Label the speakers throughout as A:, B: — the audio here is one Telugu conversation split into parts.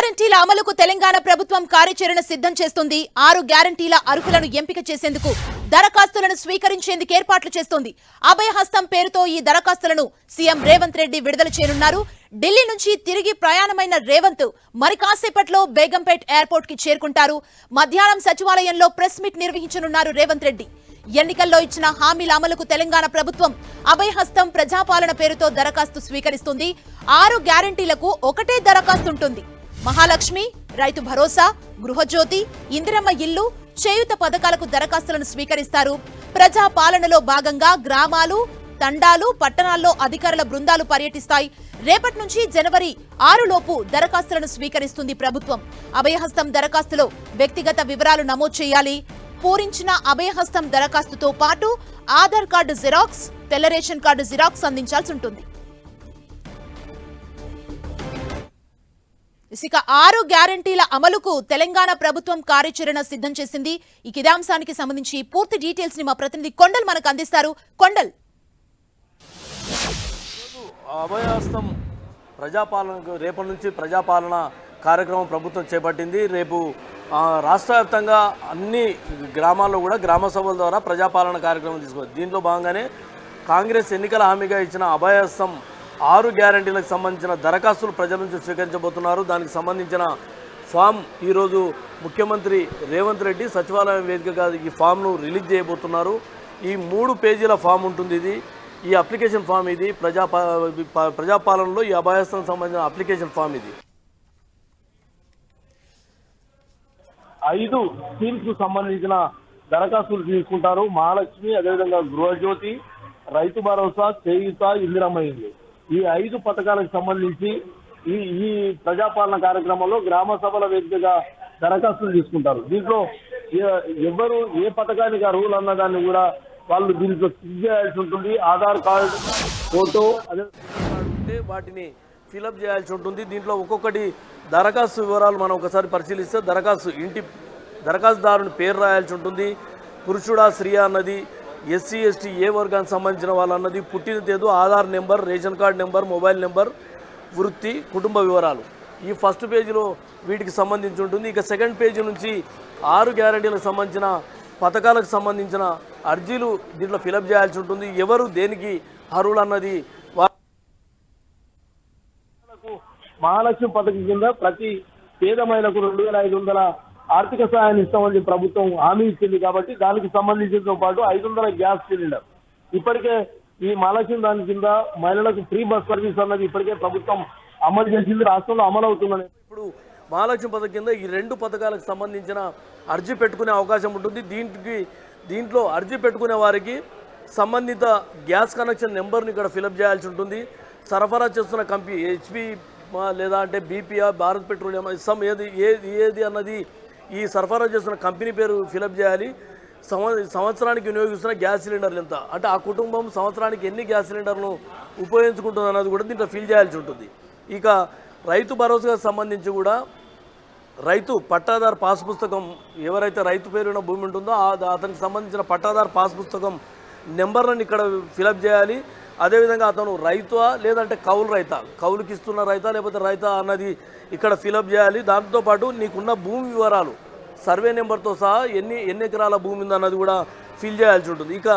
A: గ్యారంటీల అమలుకు తెలంగాణ ప్రభుత్వం కార్యాచరణ సిద్ధం చేస్తుంది. ఆరు గ్యారంటీల అర్హులను ఎంపిక చేసేందుకు దరఖాస్తులను స్వీకరించేందుకు ఏర్పాట్లు చేస్తోంది. అభయహస్తం పేరుతో ఈ దరఖాస్తులను సీఎం రేవంత్ రెడ్డి విడుదల చేయనున్నారు. ఢిల్లీ నుంచి తిరిగి ప్రయాణమైన రేవంత్ మరి కాసేపట్లో బేగంపేట్ ఎయిర్పోర్ట్కి చేరుకుంటారు. మధ్యాహ్నం సచివాలయంలో ప్రెస్ మీట్ నిర్వహించనున్నారు రేవంత్ రెడ్డి. ఎన్నికల్లో ఇచ్చిన హామీల అమలుకు తెలంగాణ ప్రభుత్వం అభయహస్తం ప్రజాపాలన పేరుతో దరఖాస్తు స్వీకరిస్తుంది. ఆరు గ్యారంటీలకు ఒకటే దరఖాస్తు ఉంటుంది. మహాలక్ష్మి రైతు భరోసా గృహజ్యోతి ఇందిరమ్మ ఇల్లు చేయుత పథకాలకు దరఖాస్తులను స్వీకరిస్తారు. ప్రజా పాలనలో భాగంగా గ్రామాలు తండాలు పట్టణాల్లో అధికారుల బృందాలు పర్యటిస్తాయి. రేపటి నుంచి జనవరి ఆరులోపు దరఖాస్తులను స్వీకరిస్తుంది ప్రభుత్వం. అభయహస్తం దరఖాస్తులో వ్యక్తిగత వివరాలు నమోదు చేయాలి. పూరించిన అభయహస్తం దరఖాస్తుతో పాటు ఆధార్ కార్డు జిరాక్స్ తెల్ల రేషన్ కార్డు జిరాక్స్ అందించాల్సి ఉంటుంది. ఇక ఆరు గ్యారంటీల అమలుకు తెలంగాణ ప్రభుత్వం కార్యాచరణ సిద్ధం చేసింది. ఈ కిదాంశానికి సంబంధించి పూర్తి డీటెయిల్స్ని మా ప్రతినిధి కొండల్ మనకు అందిస్తారు. కొండల్.
B: అభయాస్తం ప్రజాపాలనకు రేపటి నుంచి ప్రజాపాలన కార్యక్రమం ప్రభుత్వం చేపట్టింది. రేపు రాష్ట్ర వ్యాప్తంగా అన్ని గ్రామాల్లో కూడా గ్రామ సభల ద్వారా ప్రజాపాలన కార్యక్రమం తీసుకోవచ్చు దీంట్లో భాగంగానే కాంగ్రెస్ ఎన్నికల హామీగా ఇచ్చిన అభయాస్తం ఆరు గ్యారంటీలకు సంబంధించిన దరఖాస్తులు ప్రజల నుంచి స్వీకరించబోతున్నారు. దానికి సంబంధించిన ఫామ్ ఈరోజు ముఖ్యమంత్రి రేవంత్ రెడ్డి సచివాలయం వేదికగా ఈ ఫామ్ను రిలీజ్ చేయబోతున్నారు. ఈ మూడు పేజీల ఫామ్ ఉంటుంది ఇది. ఈ అప్లికేషన్ ఫామ్ ఇది. ప్రజా ప్రజాపాలనలో ఈ అభయస్థం సంబంధించిన అప్లికేషన్ ఫామ్ ఇది.
C: ఐదు స్కీమ్స్కు సంబంధించిన దరఖాస్తులు తీసుకుంటారు. మహాలక్ష్మి అదేవిధంగా గృహజ్యోతి రైతు భరోసా చేయుత ఇందిరమ్మ ఇల్లు. ఈ ఐదు పథకాలకు సంబంధించి ఈ ఈ ప్రజాపాలన కార్యక్రమంలో గ్రామ సభల వేదికగా దరఖాస్తులు తీసుకుంటారు. దీంట్లో ఎవరు ఏ పథకానికి అర్హులు అన్న దాన్ని కూడా వాళ్ళు దీంట్లో క్లిక్ చేయాల్సి ఉంటుంది. ఆధార్ కార్డు ఫోటో అదే
B: వాటిని ఫిలప్ చేయాల్సి ఉంటుంది. దీంట్లో ఒక్కొక్కటి దరఖాస్తు వివరాలు మనం ఒకసారి పరిశీలిస్తే దరఖాస్తు ఇంటి దరఖాస్తుదారుని పేరు రాయాల్సి ఉంటుంది. పురుషుడా స్త్రీయా అన్నది ఎస్సీ ఎస్టీ ఏ వర్గానికి సంబంధించిన వాళ్ళు అన్నది పుట్టిన తేదీ Aadhaar number ration card number mobile number వృత్తి కుటుంబ వివరాలు. ఈ ఫస్ట్ పేజీలో వీటికి సంబంధించి ఉంటుంది. ఇక సెకండ్ పేజీ నుంచి ఆరు గ్యారంటీలకు సంబంధించిన పథకాలకు సంబంధించిన అర్జీలు దీంట్లో ఫిలప్ చేయాల్సి ఉంటుంది. ఎవరు దేనికి అర్హులు అన్నది
C: మహాలక్ష్మి పథకం కింద ప్రతి పేద మహిళకు రెండు వేల ఐదు వందల ఆర్థిక సహాయాన్ని ఇస్తామని ప్రభుత్వం హామీ ఇచ్చింది కాబట్టి దానికి సంబంధించినతో పాటు ఐదు వందల గ్యాస్ సిలిండర్. ఇప్పటికే ఈ మహాలక్ష్మి దాని కింద మహిళలకు ఫ్రీ బస్ సర్వీస్ అన్నది ఇప్పటికే ప్రభుత్వం అమలు చేసింది రాష్ట్రంలో అమలు అవుతుందని
B: ఇప్పుడు మహాలక్ష్మి పథకం కింద ఈ రెండు పథకాలకు సంబంధించిన అర్జీ పెట్టుకునే అవకాశం ఉంటుంది. దీనికి దీంట్లో అర్జీ పెట్టుకునే వారికి సంబంధిత గ్యాస్ కనెక్షన్ నెంబర్ని ఇక్కడ ఫిలప్ చేయాల్సి ఉంటుంది. సరఫరా చేస్తున్న కంపెనీ హెచ్పి లేదా అంటే బీపీఆర్ భారత్ పెట్రోలియం సమ్ ఏది ఏది ఏది అన్నది ఈ సరఫరా చేస్తున్న కంపెనీ పేరు ఫిలప్ చేయాలి. సంవ సంవత్సరానికి వినియోగిస్తున్న గ్యాస్ సిలిండర్లు ఎంత? అంటే ఆ కుటుంబం సంవత్సరానికి ఎన్ని గ్యాస్ సిలిండర్లు ఉపయోగించుకుంటుంది అన్నది కూడా దీంట్లో ఫిల్ చేయాల్సి ఉంటుంది. ఇక రైతు భరోసాకు సంబంధించి కూడా రైతు పట్టాదారు పాస్ పుస్తకం ఎవరైతే రైతు పేరున్న భూమి ఉంటుందో ఆ అతనికి సంబంధించిన పట్టాదారు పాస్ పుస్తకం నెంబర్లను ఇక్కడ ఫిలప్ చేయాలి. అదేవిధంగా అతను రైతా లేదంటే కౌలు రైతా? కౌలుకి ఇస్తున్న రైతా లేకపోతే రైతా అన్నది ఇక్కడ ఫిలప్ చేయాలి. దాంతోపాటు నీకున్న భూమి వివరాలు సర్వే నెంబర్తో సహా ఎన్ని ఎన్ని ఎకరాల భూమి ఉందన్నది కూడా ఫిల్ చేయాల్సి ఉంటుంది. ఇక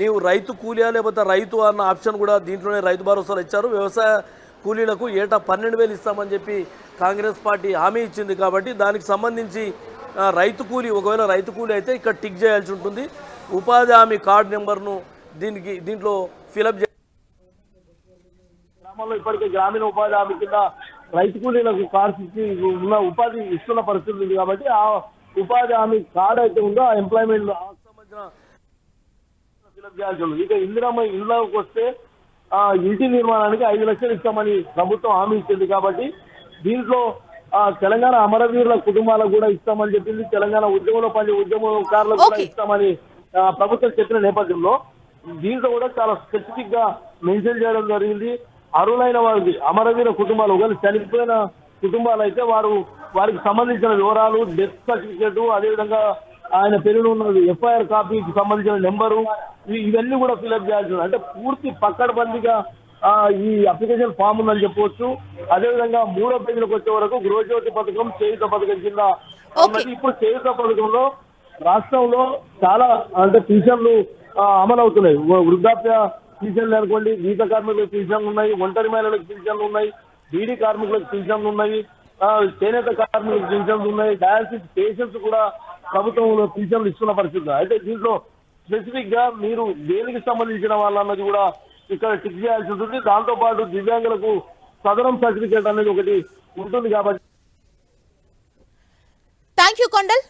B: నీవు రైతు కూలియా లేకపోతే రైతు అన్న ఆప్షన్ కూడా దీంట్లోనే రైతు భరోసాలు ఇచ్చారు. వ్యవసాయ కూలీలకు ఏటా పన్నెండు వేలు ఇస్తామని చెప్పి కాంగ్రెస్ పార్టీ హామీ ఇచ్చింది కాబట్టి దానికి సంబంధించి రైతు కూలీ ఒకవేళ రైతు కూలీ అయితే ఇక్కడ టిక్ చేయాల్సి ఉంటుంది. ఉపాధి హామీ కార్డు నెంబర్ను దీనికి దీంట్లో ఫిలప్ చే
C: గ్రామాల్లో ఇప్పటికే గ్రామీణ ఉపాధి హామీ కింద రైతు కూలీలకు కార్డ్స్ ఇచ్చి ఉన్న ఉపాధి ఇస్తున్న పరిస్థితి ఉంది కాబట్టి ఆ ఉపాధి హామీ కార్డ్ అయితే ఉందో ఆ ఎంప్లాయ్మెంట్
B: సంబంధించిన
C: ఫిలప్ చేయాల్సి ఉంది. ఇక ఇందిరమ్మ ఇళ్ళకి వస్తే ఆ ఇంటి నిర్మాణానికి ఐదు లక్షలు ఇస్తామని ప్రభుత్వం హామీ ఇచ్చింది కాబట్టి దీంట్లో ఆ తెలంగాణ అమరవీరుల కుటుంబాలకు కూడా ఇస్తామని చెప్పింది. తెలంగాణ ఉద్యమంలో పని ఉద్యమకారులకు కూడా. ఇస్తామని ప్రభుత్వం చెప్పిన నేపథ్యంలో దీంట్లో కూడా చాలా స్పెసిఫిక్గా మెన్షన్ చేయడం జరిగింది. అర్హులైన వారికి అమరవీర కుటుంబాలు. ఒకవేళ చనిపోయిన కుటుంబాలు అయితే వారు వారికి సంబంధించిన వివరాలు డెత్ సర్టిఫికేట్ అదేవిధంగా ఆయన పేరులో ఉన్న ఎఫ్ఐఆర్ కాపీకి సంబంధించిన నెంబరు ఇవి- ఇవన్నీ కూడా ఫిలప్ చేయాల్సి. అంటే పూర్తి పక్కడబందిగా ఈ అప్లికేషన్ ఫామ్ ఉందని చెప్పవచ్చు. అదేవిధంగా మూడో పేజీలకు వచ్చే వరకు గృహజ్యోతి పథకం చేయుత పథకం కింద ఇప్పుడు చేయుత పథకంలో రాష్ట్రంలో చాలా అంటే పింఛన్లు అమలు అవుతున్నాయి వృద్ధాప్య పింఛన్లు అనుకోండి గీత కార్మికులకు పింఛన్లు ఉన్నాయి ఒంటరి మహిళలకు పింఛన్లు ఉన్నాయి బీడీ కార్మికులకు పింఛన్లు ఉన్నాయి చేనేత కార్మికులకు పింఛన్లు ఉన్నాయి డయాలసిస్ పేషెంట్స్ కూడా ప్రభుత్వం పింఛన్లు ఇస్తున్న పరిస్థితి అయితే దీంట్లో స్పెసిఫిక్గా మీరు దేనికి సంబంధించిన వాళ్ళన్నది కూడా ఇక్కడ టిక్ చేయాల్సి ఉంటుంది. దాంతో పాటు దివ్యాంగులకు సదనం సర్టిఫికేట్ అనేది ఒకటి ఉంటుంది కాబట్టి థ్యాంక్ యూ కొండల్